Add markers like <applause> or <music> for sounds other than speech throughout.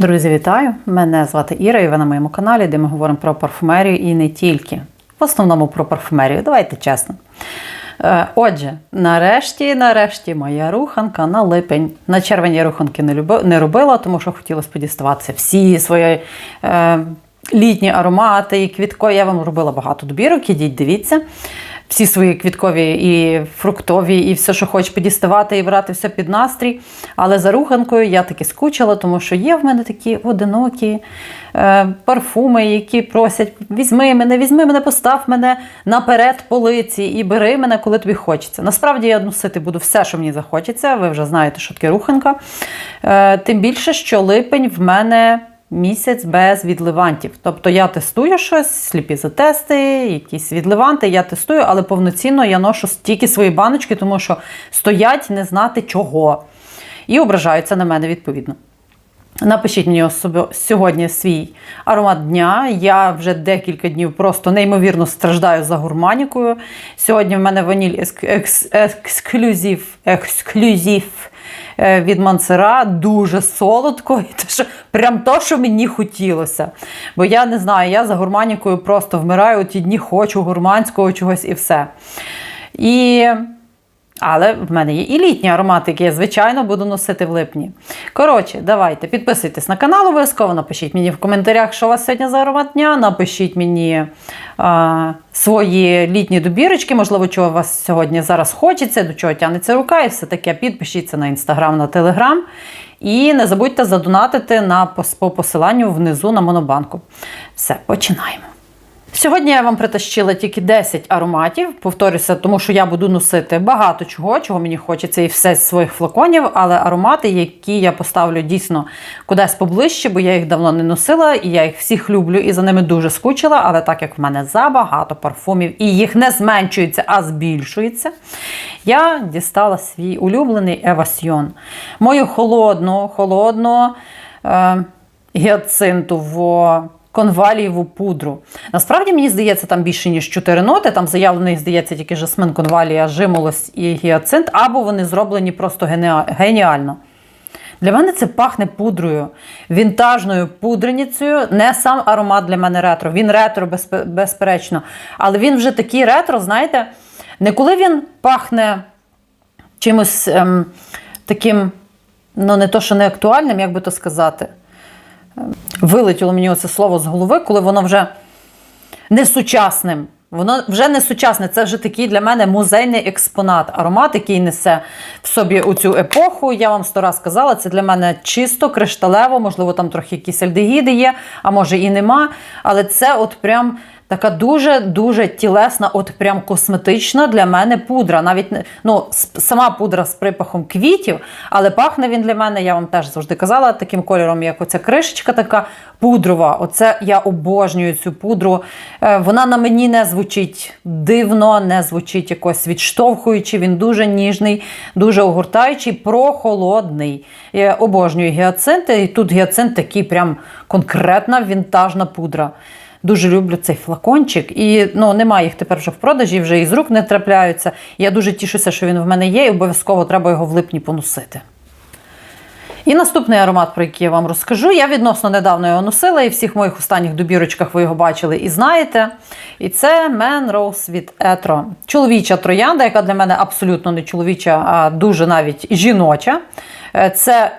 Друзі, вітаю! Мене звати Іра, і ви на моєму каналі, де ми говоримо про парфумерію і не тільки. В основному про парфумерію. Давайте чесно. Е, Отже, нарешті, нарешті, моя руханка на липень. На червень я руханки не, люби, не робила, тому що хотілося подіставатися всі свої е, літні аромати і квіткові. Я вам робила багато добірок, ідіть, дивіться. Всі свої квіткові і фруктові, і все, що хочеш підіставати і брати все під настрій. Але за руханкою я таки скучила, тому що є в мене такі одинокі е, парфуми, які просять: візьми мене, візьми мене, постав мене наперед полиці і бери мене, коли тобі хочеться. Насправді я носити буду все, що мені захочеться. Ви вже знаєте, що таке руханка. Е, тим більше, що липень в мене. Місяць без відливантів. Тобто я тестую щось, сліпі затести, якісь відливанти, я тестую, але повноцінно я ношу тільки свої баночки, тому що стоять не знати чого. І ображаються на мене відповідно. Напишіть мені особи- сьогодні свій аромат дня. Я вже декілька днів просто неймовірно страждаю за гурманікою. Сьогодні в мене ваніль екск- екс- ексклюзив, ексклюзив е, від Мансера. Дуже солодко. І те, що, прям то, що мені хотілося. Бо я не знаю, я за гурманікою просто вмираю. Ті дні хочу гурманського чогось і все. І але в мене є і літні аромати, які я, звичайно, буду носити в липні. Коротше, давайте підписуйтесь на канал обов'язково, напишіть мені в коментарях, що у вас сьогодні за аромат дня. Напишіть мені а, свої літні добірочки, можливо, чого у вас сьогодні зараз хочеться, до чого тягнеться рука, і все таке. Підпишіться на інстаграм, на телеграм. І не забудьте задонатити на, по посиланню внизу на монобанку. Все, починаємо. Сьогодні я вам притащила тільки 10 ароматів. Повторюся, тому що я буду носити багато чого, чого мені хочеться, і все з своїх флаконів, але аромати, які я поставлю дійсно кудись поближче, бо я їх давно не носила, і я їх всіх люблю і за ними дуже скучила. Але так як в мене забагато парфумів, і їх не зменшується, а збільшується, я дістала свій улюблений Евасьйон. Мою холодну, холодну е, гіацинтову конвалієву пудру. Насправді, мені здається, там більше, ніж 4 ноти. Там заявлений, здається, тільки жасмин, конвалія, жимолость і гіацинт, або вони зроблені просто геніально. Для мене це пахне пудрою, вінтажною пудреницею. Не сам аромат для мене ретро. Він ретро, безперечно. Але він вже такий ретро, знаєте, не коли він пахне чимось ем, таким, ну не то, що не актуальним, як би то сказати. Вилетіло мені оце слово з голови, коли воно вже не сучасним. Воно вже не сучасне, це вже такий для мене музейний експонат. Аромат, який несе в собі у цю епоху. Я вам сто раз казала, це для мене чисто, кришталево, можливо, там трохи якісь альдегіди є, а може і нема. Але це от прям така дуже-дуже тілесна, от прям косметична для мене пудра. Навіть ну, сама пудра з припахом квітів, але пахне він для мене, я вам теж завжди казала, таким кольором, як оця кришечка така пудрова. Оце я обожнюю цю пудру. Е, Вона на мені не звучить дивно, не звучить якось відштовхуючи. Він дуже ніжний, дуже огортаючий, прохолодний. Я обожнюю гіацинти. І тут гіацинт такий прям конкретна вінтажна пудра. Дуже люблю цей флакончик. І ну, немає їх тепер вже в продажі, вже із рук не трапляються. Я дуже тішуся, що він в мене є, і обов'язково треба його в липні поносити. І наступний аромат, про який я вам розкажу, я відносно недавно його носила, і всіх моїх останніх добірочках ви його бачили і знаєте. І це Man Rose від Etro. Чоловіча троянда, яка для мене абсолютно не чоловіча, а дуже навіть жіноча. Е, Це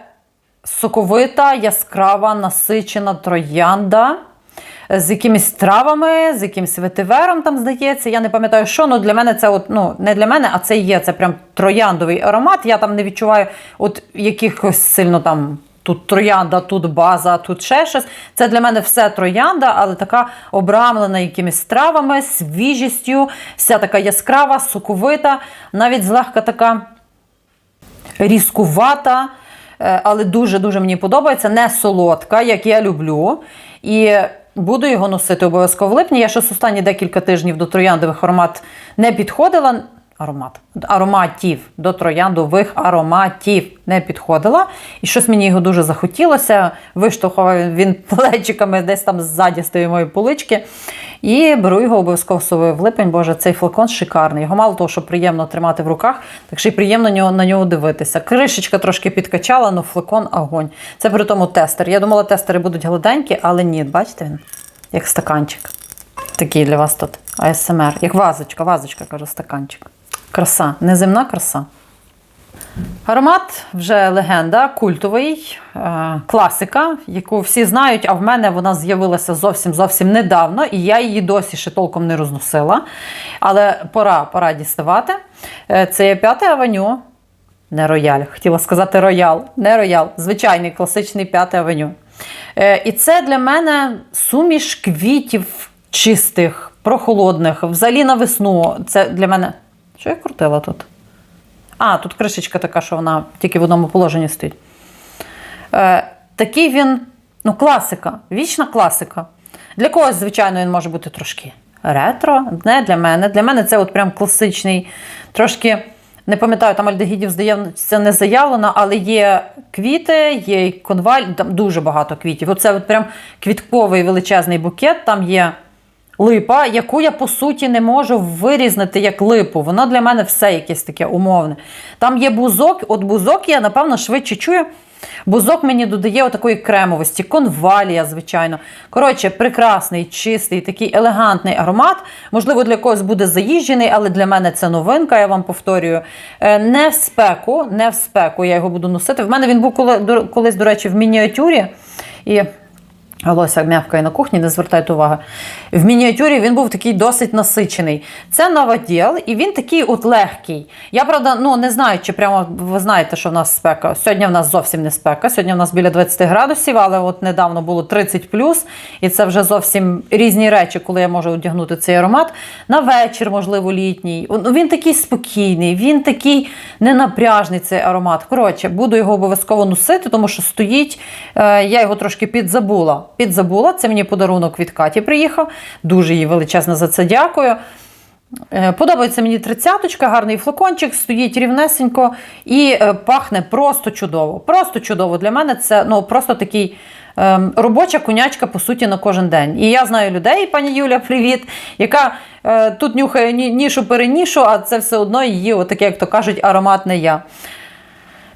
соковита, яскрава, насичена троянда. З якимись травами, з якимось ветивером, там здається. Я не пам'ятаю, що ну для мене це от, ну, не для мене, а це є. Це прям трояндовий аромат. Я там не відчуваю от якихось сильно там. Тут троянда, тут база, тут ще щось. Це для мене все троянда, але така обрамлена якимись травами, свіжістю, вся така яскрава, соковита, навіть злегка така різкувата, е, але дуже-дуже мені подобається. Не солодка, як я люблю. І буду його носити обов'язково в липні. Я щось останні декілька тижнів до трояндових формат не підходила. Аромат. Ароматів до трояндових ароматів не підходила. І щось мені його дуже захотілося. Виштовхував він плечиками десь там ззаді з тієї моєї полички. І беру його обов'язково собою в липень. Боже, цей флакон шикарний. Його мало того, що приємно тримати в руках, так ще й приємно на нього дивитися. Кришечка трошки підкачала, але флакон огонь. Це при тому тестер. Я думала, тестери будуть гладенькі, але ні, бачите він? Як стаканчик. Такий для вас тут АСМР. Як вазочка, вазочка, кажу, стаканчик. Краса, неземна краса. Аромат вже легенда, культовий, е, класика, яку всі знають, а в мене вона з'явилася зовсім зовсім недавно, і я її досі ще толком не розносила. Але пора, пора діставати. Е, Це є п'яте авеню. Не рояль. Хотіла сказати роял. Не роял. Звичайний класичний п'яте авеню. Е, І це для мене суміш квітів чистих, прохолодних. Взагалі на весну. Це для мене. Що я крутила тут? А, тут кришечка така, що вона тільки в одному положенні стоїть. Е, такий він, ну, класика, вічна класика. Для когось, звичайно, він може бути трошки ретро. Не для мене. Для мене це от прям класичний, трошки. Не пам'ятаю, там альдегідів, здається, не заявлено, але є квіти, є конваль, там дуже багато квітів. Оце от прям квітковий величезний букет, там є липа, яку я по суті не можу вирізнити як липу. Воно для мене все якесь таке умовне. Там є бузок, от бузок я, напевно, швидше чую. Бузок мені додає отакої кремовості, конвалія, звичайно. Коротше, прекрасний, чистий, такий елегантний аромат. Можливо, для когось буде заїжджений, але для мене це новинка, я вам повторюю. Е, Не в спеку, не в спеку я його буду носити. В мене він був коли- колись, до речі, в мініатюрі. І Голося м'явкає на кухні, не звертайте уваги. В мініатюрі він був такий досить насичений. Це новоділ, і він такий от легкий. Я правда ну не знаю, чи прямо ви знаєте, що в нас спека. Сьогодні в нас зовсім не спека. Сьогодні в нас біля 20 градусів, але от недавно було 30 плюс, і це вже зовсім різні речі, коли я можу одягнути цей аромат. На вечір, можливо, літній. Ну, Він такий спокійний, він такий ненапряжний цей аромат. Коротше, буду його обов'язково носити, тому що стоїть. Е, я його трошки підзабула. Підзабула. Це мені подарунок від Каті приїхав. Дуже їй величезно за це дякую. Е, Подобається мені тридцяточка, гарний флакончик, стоїть рівнесенько і е, пахне просто чудово. Просто чудово. Для мене це ну, просто такий ем, робоча конячка, по суті, на кожен день. І я знаю людей, пані Юля, <laughs> привіт, яка е, тут нюхає нішу перенішу, а це все одно її, отаке, як то кажуть, аромат не я.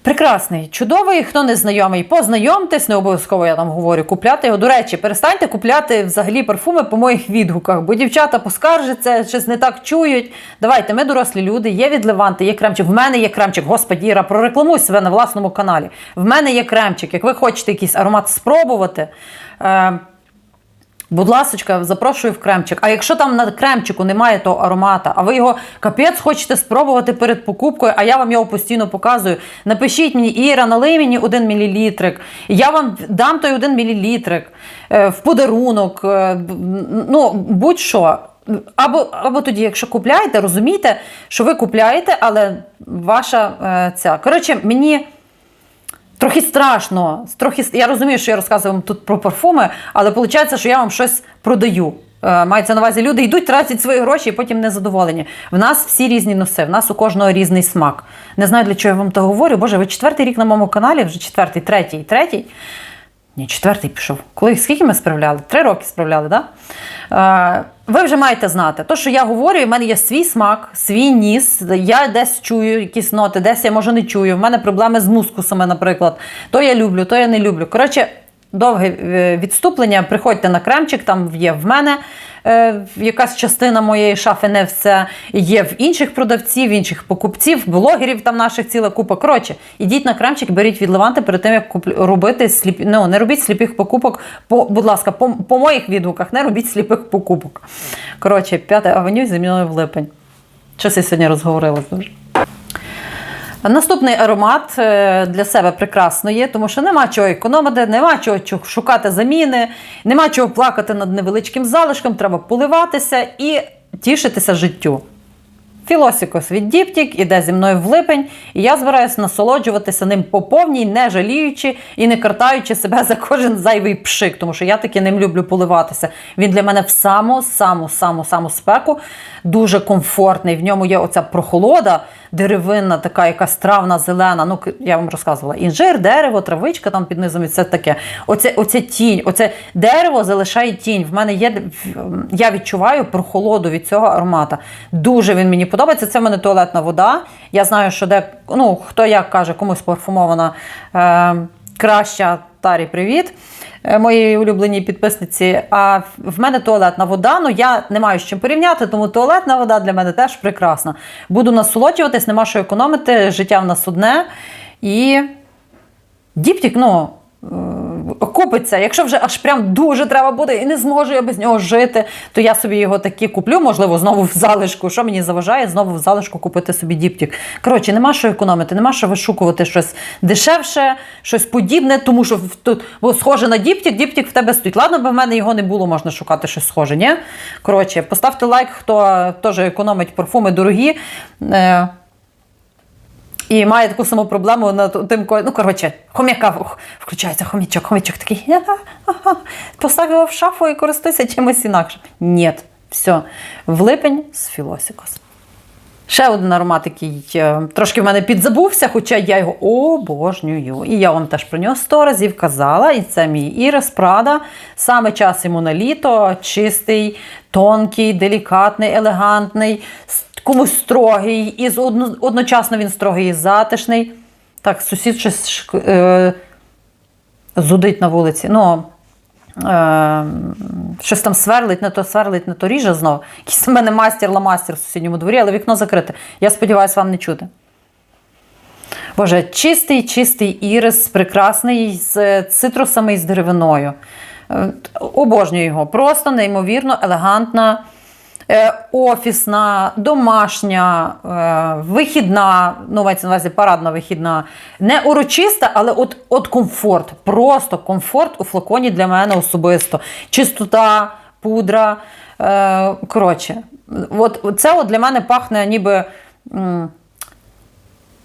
Прекрасний, чудовий. Хто не знайомий, познайомтесь, не обов'язково я там говорю, купляти його. До речі, перестаньте купляти взагалі парфуми по моїх відгуках, бо дівчата поскаржаться, щось не так чують. Давайте, ми дорослі люди, є відливанти, є кремчик. В мене є кремчик. Господі, Іра, прорекламуй себе на власному каналі. В мене є кремчик. Як ви хочете якийсь аромат спробувати. Е, Будь ласочка, запрошую в кремчик. А якщо там на кремчику немає того аромата, а ви його капець хочете спробувати перед покупкою, а я вам його постійно показую. Напишіть мені, Іра, налий мені один мілілітрик. Я вам дам той один мілілітрик е, в подарунок. е, Ну, будь-що. Або, або тоді, якщо купляєте, розумійте, що ви купляєте, але ваша е, ця. Коротше, мені. Трохи страшно. Трохи, я розумію, що я розказую вам тут про парфуми, але виходить, що я вам щось продаю. Е, Мається на увазі, люди йдуть, тратять свої гроші і потім незадоволені. В нас всі різні носи, в нас у кожного різний смак. Не знаю, для чого я вам то говорю. Боже, ви четвертий рік на моєму каналі, вже четвертий, третій, третій. Ні, четвертий пішов. Коли скільки ми справляли? Три роки справляли, так? Да? Е, ви вже маєте знати, то, що я говорю, в мене є свій смак, свій ніс. Я десь чую якісь ноти, десь я може не чую. В мене проблеми з мускусами, наприклад. То я люблю, то я не люблю. Коротше, довге е, відступлення. Приходьте на кремчик, там є в мене. е, Якась частина моєї шафи не все є в інших продавців, інших покупців, блогерів там наших ціла купа. Коротше, ідіть на кремчик, беріть від Леванти перед тим, як куплю- робити сліпі. Ну, не робіть сліпих покупок. По, будь ласка, по, по моїх відгуках не робіть сліпих покупок. Коротше, 5 авеню зі мною в липень. Щось я сьогодні розговорилася дуже. Наступний аромат е, для себе прекрасно є, тому що нема чого економити, нема чого шукати заміни, нема чого плакати над невеличким залишком, треба поливатися і тішитися життю. Філосікос від Діптік іде зі мною в липень, і я збираюся насолоджуватися ним по повній, не жаліючи і не картаючи себе за кожен зайвий пшик, тому що я таки ним люблю поливатися. Він для мене в саму, саму, саму, саму спеку дуже комфортний. В ньому є оця прохолода, деревинна, така якась травна, зелена. Ну, я вам розказувала. Інжир, дерево, травичка там під низом і все таке. Оце, оце тінь, оце дерево залишає тінь. В мене є я відчуваю прохолоду від цього аромата. Дуже він мені подобається. Це в мене туалетна вода. Я знаю, що де ну хто як каже, комусь парфумована е, краща. Тарі, привіт. Е, Моїй улюбленій підписниці. А в мене туалетна вода. Ну я не маю з чим порівняти, тому туалетна вода для мене теж прекрасна. Буду насолоджуватись, нема що економити. Життя в нас одне. І Діптік, ну. Е, Купиться, якщо вже аж прям дуже треба буде і не зможу я без нього жити, то я собі його таки куплю, можливо, знову в залишку. Що мені заважає знову в залишку купити собі діптік. Коротше, нема що економити, нема що вишукувати щось дешевше, щось подібне, тому що тут бо схоже на діптік, діптік в тебе стоїть. Ладно, бо в мене його не було, можна шукати щось схоже. Ні? Коротше, поставте лайк, хто теж економить парфуми дорогі. І має таку саму проблему над тим, ну коротше, хом'яка включається хомячок, хомячок такий. «Ха-ха-ха». Постав його в шафу і користуйся чимось інакшим. Ні, все. В липень з Філосікос. Ще один аромат, який е, трошки в мене підзабувся, хоча я його обожнюю. І я вам теж про нього сто разів казала. І це мій Ірис Прада. Саме час йому на літо, чистий, тонкий, делікатний, елегантний, с- комусь строгий, і одночасно він строгий і затишний. Так, сусід щось е, зудить на вулиці. Ну, е, щось там сверлить, не то сверлить, не то ріже знов. Якийсь у мене мастер-ламастер в сусідньому дворі, але вікно закрите. Я сподіваюся, вам не чути. Боже, чистий, чистий ірис, прекрасний з цитрусами і з деревиною. Е, Обожнюю його. Просто неймовірно елегантна, офісна, домашня, е, вихідна, ну, мається на увазі парадна вихідна, не урочиста, але от, от комфорт. Просто комфорт у флаконі для мене особисто. Чистота, пудра. Е, коротше, от, це от для мене пахне ніби.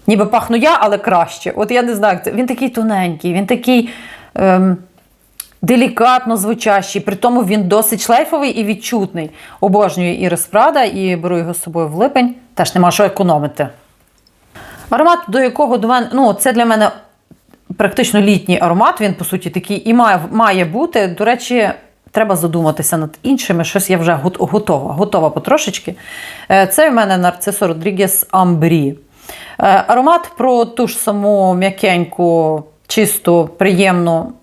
Ніби пахну я, але краще. От я не знаю, він такий тоненький, він такий ем, делікатно звучащий, при тому він досить шлейфовий і відчутний. Обожнюю Ірис Прада і беру його з собою в липень. Теж нема що економити. Аромат, до якого до мене, ну, це для мене практично літній аромат, він, по суті, такий і має, має бути. До речі, треба задуматися над іншими. Щось я вже гот- готова, готова потрошечки. Е, Це в мене Нарцисо Родрігес Амбрі. Е, Аромат про ту ж саму м'якеньку, чисту, приємну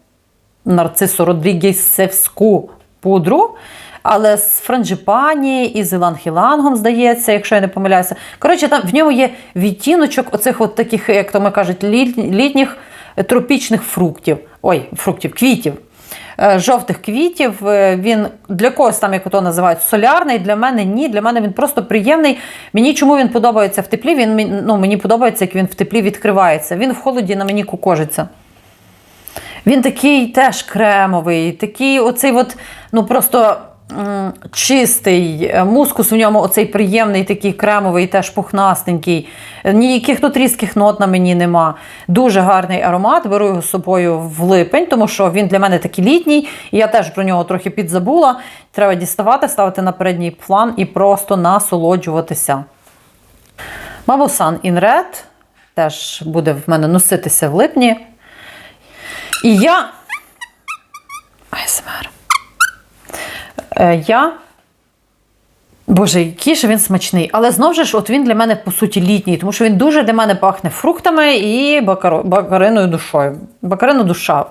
нарцисо Родрігесівську пудру. Але з франджипані і з іланг-ілангом, здається, якщо я не помиляюся. Коротше, там в ньому є відтіночок оцих от таких, як то ми кажуть, літніх е, тропічних фруктів. Ой, фруктів, квітів. Е, Жовтих квітів. Е, Він для когось там, як ото називають, солярний. Для мене ні. Для мене він просто приємний. Мені чому він подобається в теплі? Він ну, мені подобається, як він в теплі відкривається. Він в холоді на мені кукожиться. Він такий теж кремовий, такий оцей от, ну просто чистий, мускус в ньому оцей приємний, такий кремовий, теж пухнастенький. Ніяких тут різких нот на мені нема. Дуже гарний аромат. Беру його з собою в липень, тому що він для мене такий літній, і я теж про нього трохи підзабула. Треба діставати, ставити на передній план і просто насолоджуватися. Мабусан Red теж буде в мене носитися в липні. І я. АСМР. Е, Я. Боже, який ж він смачний. Але знову ж, от він для мене, по суті, літній, тому що він дуже для мене пахне фруктами і бакариною душою. Бакарина душа.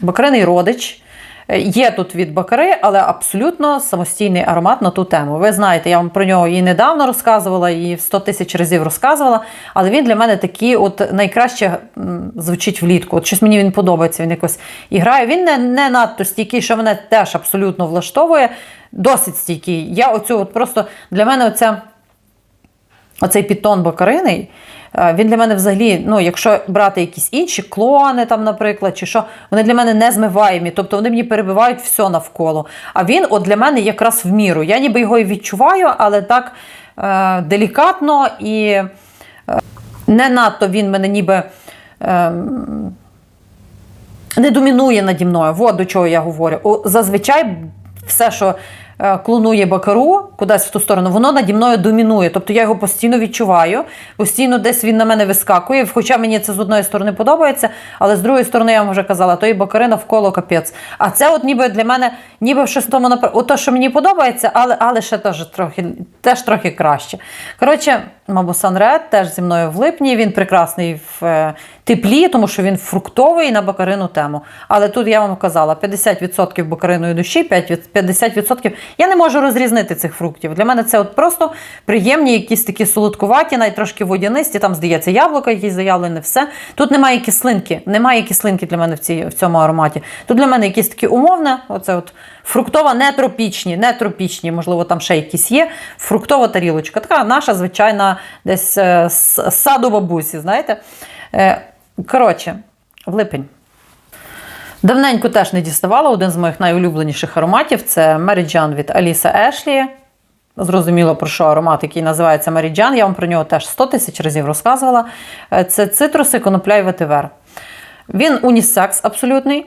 Бакариний родич. Е, Є тут від бакари, але абсолютно самостійний аромат на ту тему. Ви знаєте, я вам про нього і недавно розказувала, і 100 тисяч разів розказувала. Але він для мене такий, от найкраще звучить влітку. От щось мені він подобається, він якось і грає. Він не, не надто стійкий, що мене теж абсолютно влаштовує. Досить стійкий. Я оцю от просто для мене оця. Оцей підтон бакариний, Е, Він для мене взагалі, ну, якщо брати якісь інші клони, там, наприклад, чи що, вони для мене не змиваємі, тобто вони мені перебивають все навколо. А він от для мене якраз в міру. Я ніби його і відчуваю, але так е, делікатно і е, не надто він мене ніби. Е, не домінує наді мною. От до чого я говорю. Зазвичай все, що е, клонує бакару кудись в ту сторону, воно наді мною домінує. Тобто я його постійно відчуваю, постійно десь він на мене вискакує. Хоча мені це з одної сторони подобається, але з другої сторони, я вам вже казала, то і бакари навколо капець. А це от ніби для мене, ніби в щось тому напр... Ото, що мені подобається, але, але ще теж трохи, теж трохи краще. Коротше, Мабусан Ред теж зі мною в липні. Він прекрасний в е, теплі, тому що він фруктовий на бакарину тему. Але тут я вам казала: 50% бакариної душі, 5 50% я не можу розрізнити цих фруктів. Для мене це от просто приємні, якісь такі солодкуваті, навіть трошки водянисті. Там здається яблука, якісь заявлені, все. Тут немає кислинки. Немає кислинки для мене в, цій, в цьому ароматі. Тут для мене якісь такі умовне, оце от фруктова, не тропічні, не тропічні, можливо, там ще якісь є. Фруктова тарілочка. Така наша звичайна десь е, з з саду бабусі, знаєте. Е, Коротше, в липень. Давненько теж не діставала. Один з моїх найулюбленіших ароматів це Меріджан від Аліса Ешлі. Зрозуміло, про що аромат, який називається Меріджан. Я вам про нього теж 100 тисяч разів розказувала. Е, Це цитруси, конопля і ветивер. Він унісекс абсолютний.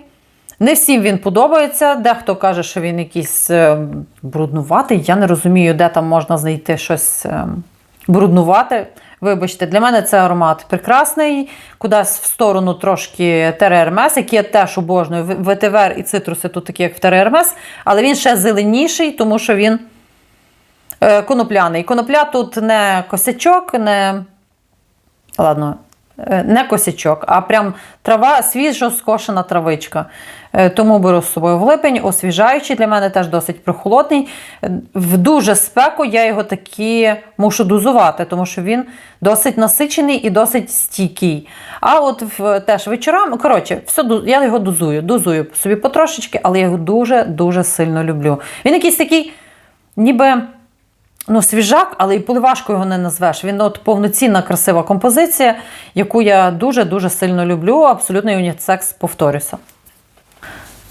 Не всім він подобається. Дехто каже, що він якийсь е, бруднуватий. Я не розумію, де там можна знайти щось е, бруднувате. Вибачте, для мене це аромат прекрасний. Кудись в сторону трошки Тере-Ермес, який я теж обожнюю. В- Ветивер і цитруси тут такі, як в Тере-Ермес, але він ще зеленіший, тому що він е, конопляний. Конопля тут не косячок, не. Ладно, е, не косячок, а прям трава, свіжо скошена травичка. Е, Тому беру з собою в липень, освіжаючий для мене теж досить прохолодний. В дуже спеку я його таки мушу дозувати, тому що він досить насичений і досить стійкий. А от в, теж вечорам, коротше, все, я його дозую, дозую собі потрошечки, але я його дуже-дуже сильно люблю. Він якийсь такий, ніби ну, свіжак, але і поливашкою його не назвеш. Він от повноцінна красива композиція, яку я дуже-дуже сильно люблю. Абсолютний унісекс, повторюся.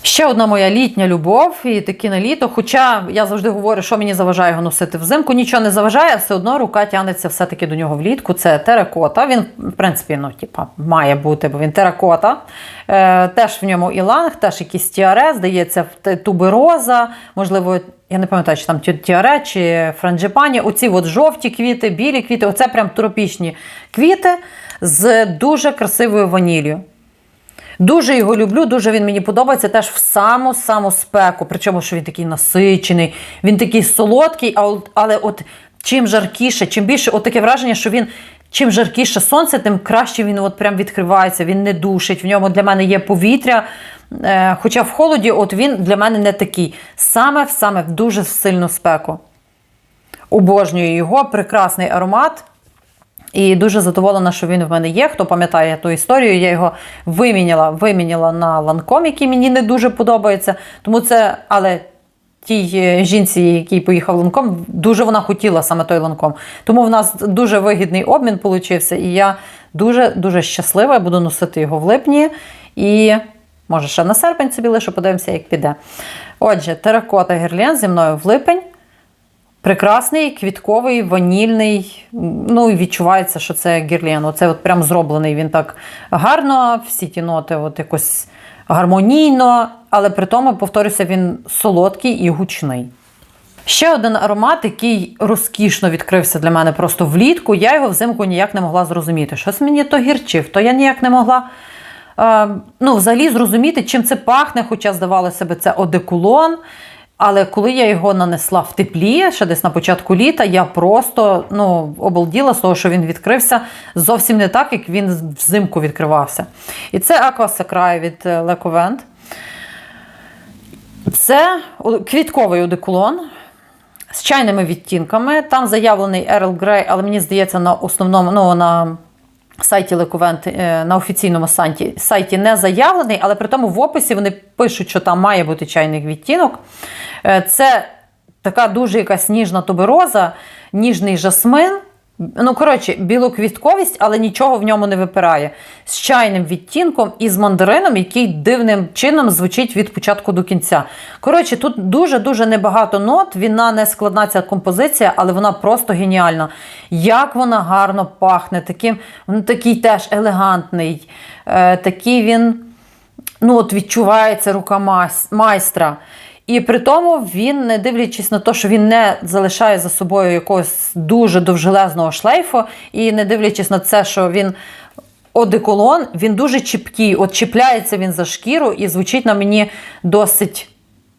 Ще одна моя літня любов, і таки на літо. Хоча я завжди говорю, що мені заважає його носити взимку. Нічого не заважає, все одно рука тягнеться все-таки до нього влітку. Це теракота. Він, в принципі, ну, типа, має бути, бо він теракота. Е, теж в ньому іланг, теж якийсь тіаре, здається, тубероза, можливо, я не пам'ятаю, чи там тіаре чи франджипані. Оці от жовті квіти, білі квіти, оце прям тропічні квіти з дуже красивою ваніллю. Дуже його люблю, дуже він мені подобається теж в саму-саму спеку. Причому, що він такий насичений, він такий солодкий, але от чим жаркіше, чим більше, от таке враження, що він. Чим жаркіше сонце, тим краще він от прям відкривається, він не душить. В ньому для мене є повітря. Е, хоча в холоді, от він для мене не такий. Саме в саме в дуже сильну спеку. Обожнюю його, прекрасний аромат. І дуже задоволена, що він в мене є. Хто пам'ятає ту історію, я його виміняла, виміняла на ланком, який мені не дуже подобається. Тому це, але тій е, жінці, який поїхав ланком, дуже вона хотіла саме той ланком. Тому в нас дуже вигідний обмін получився, і я дуже дуже щаслива. Я буду носити його в липні. І може ще на серпень собі лише подивимося, як піде. Отже, теракота гірлен зі мною в липень. Прекрасний, квітковий, ванільний. Ну і відчувається, що це гірлен. Оце от прям зроблений він так гарно, всі ті ноти от якось гармонійно, але при тому, повторюся, він солодкий і гучний. Ще один аромат, який розкішно відкрився для мене просто влітку. Я його взимку ніяк не могла зрозуміти. Щось мені то гірчив, то я ніяк не могла е, ну, взагалі зрозуміти, чим це пахне, хоча здавалося б, це одеколон. Але коли я його нанесла в теплі, ще десь на початку літа, я просто ну, обалділа з того, що він відкрився зовсім не так, як він взимку відкривався. І це Aqua Sacra від е, Le Це квітковий одеколон з чайними відтінками. Там заявлений Earl Grey, але мені здається, на основному ну, на сайті Лекувент на офіційному сайті, сайті не заявлений, але при тому в описі вони пишуть, що там має бути чайний відтінок. Е, Це така дуже якась ніжна тубероза, ніжний жасмин. Ну, коротше, білоквітковість, але нічого в ньому не випирає. З чайним відтінком і з мандарином, який дивним чином звучить від початку до кінця. Коротше, тут дуже-дуже небагато нот. Вона не складна ця композиція, але вона просто геніальна. Як вона гарно пахне, таким, він такий теж елегантний, е, такий він ну, от відчувається рука майстра. І при тому він, не дивлячись на те, що він не залишає за собою якогось дуже довжелезного шлейфу, і не дивлячись на це, що він одеколон, він дуже чіпкий. От чіпляється він за шкіру і звучить на мені досить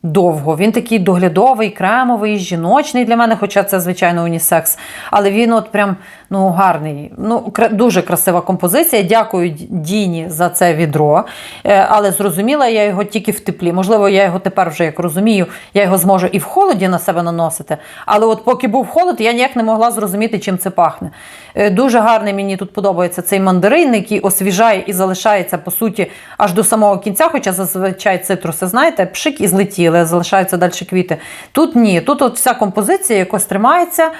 довго. Він такий доглядовий, кремовий, жіночний для мене, хоча це, звичайно, унісекс. Але він от прям ну, гарний. Ну, кра- дуже красива композиція. Дякую Діні за це відро. Е, Але зрозуміла я його тільки в теплі. Можливо, я його тепер вже як розумію, я його зможу і в холоді на себе наносити. Але от поки був холод, я ніяк не могла зрозуміти, чим це пахне. Е, Дуже гарний мені тут подобається цей мандарин, який освіжає і залишається по суті аж до самого кінця. Хоча зазвичай цитруси, знаєте, пшик і злетіли, залишаються далі квіти. Тут ні, тут от вся композиція якось тримається.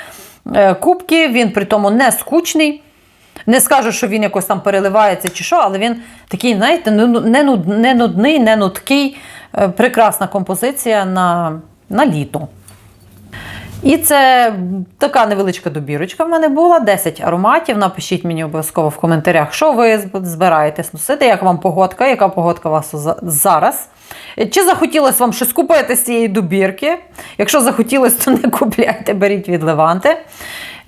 Е, Кубки, він при тому не скучний. Не скажу, що він якось там переливається чи що, але він такий, знаєте, не ну- нуд- не нудний, не нудкий. Е, Прекрасна композиція на, на літо. І це така невеличка добірочка в мене була, 10 ароматів. Напишіть мені обов'язково в коментарях, що ви збираєтесь носити, як вам погодка, яка погодка у вас зараз. Чи захотілося вам щось купити з цієї добірки? Якщо захотілося, то не купляйте, беріть від Леванти.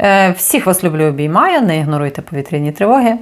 Е, Всіх вас люблю, обіймаю, не ігноруйте повітряні тривоги.